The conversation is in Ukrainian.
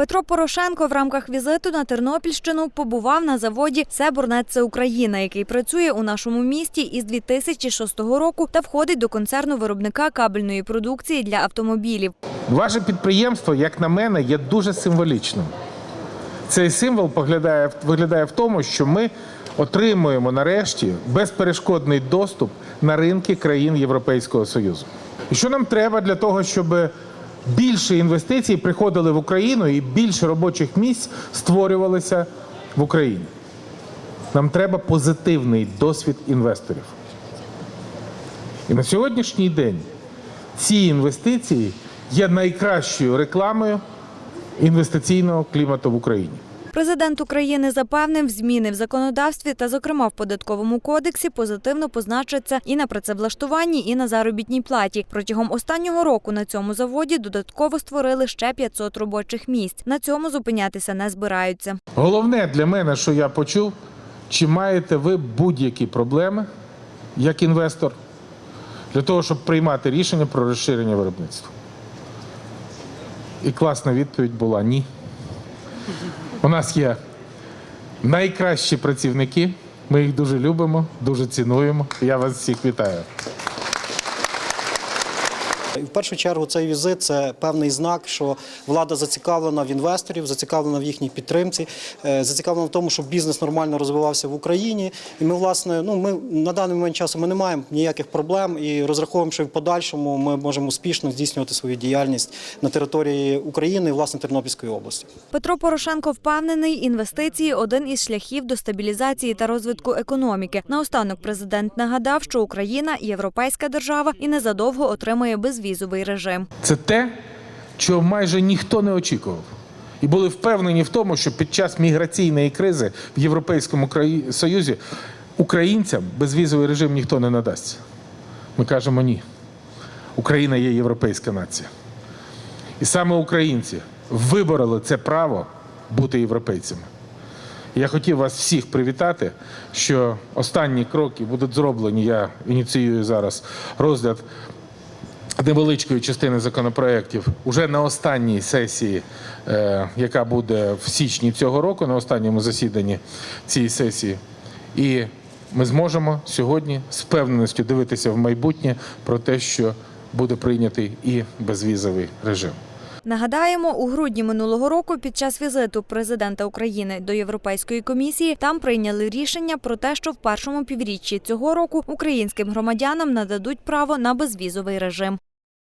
Петро Порошенко в рамках візиту на Тернопільщину побував на заводі Себорнет це Україна, який працює у нашому місті із 2006 року та входить до концерну виробника кабельної продукції для автомобілів. Ваше підприємство, як на мене, є дуже символічним. Цей символ поглядає, виглядає в тому, що ми отримуємо нарешті безперешкодний доступ на ринки країн Європейського Союзу. І що нам треба для того, щоб більше інвестицій приходили в Україну і більше робочих місць створювалися в Україні? Нам треба позитивний досвід інвесторів. І на сьогоднішній день ці інвестиції є найкращою рекламою інвестиційного клімату в Україні. Президент України запевнив, зміни в законодавстві та, зокрема, в податковому кодексі позитивно позначаться і на працевлаштуванні, і на заробітній платі. Протягом останнього року на цьому заводі додатково створили ще 500 робочих місць. На цьому зупинятися не збираються. Головне для мене, що я почув, чи маєте ви будь-які проблеми як інвестор для того, щоб приймати рішення про розширення виробництва. І класна відповідь була ні. У нас є найкращі працівники. Ми їх дуже любимо, дуже цінуємо. Я вас всіх вітаю. В першу чергу цей візит це певний знак, що влада зацікавлена в інвесторів, зацікавлена в їхній підтримці, е, зацікавлена в тому, щоб бізнес нормально розвивався в Україні. І ми, власне, ну ми на даний момент часу ми не маємо ніяких проблем і розраховуємо, що в подальшому ми можемо успішно здійснювати свою діяльність на території України і власне Тернопільської області. Петро Порошенко впевнений, інвестиції один із шляхів до стабілізації та розвитку економіки. Наостанок президент нагадав, що Україна європейська держава і незадовго отримає безвізовий режим. Це те, чого майже ніхто не очікував. І були впевнені в тому, що під час міграційної кризи в Європейському Союзі українцям безвізовий режим ніхто не надасться. Ми кажемо ні. Україна є європейська нація. І саме українці вибороли це право бути європейцями. Я хотів вас всіх привітати, що останні кроки будуть зроблені. Я ініціюю зараз розгляд невеличкої частини законопроєктів уже на останній сесії, е, яка буде в січні цього року, на останньому засіданні цієї сесії. І ми зможемо сьогодні з впевненістю дивитися в майбутнє про те, що буде прийнятий і безвізовий режим. Нагадаємо, у грудні минулого року під час візиту президента України до Європейської комісії там прийняли рішення про те, що в першому півріччі цього року українським громадянам нададуть право на безвізовий режим.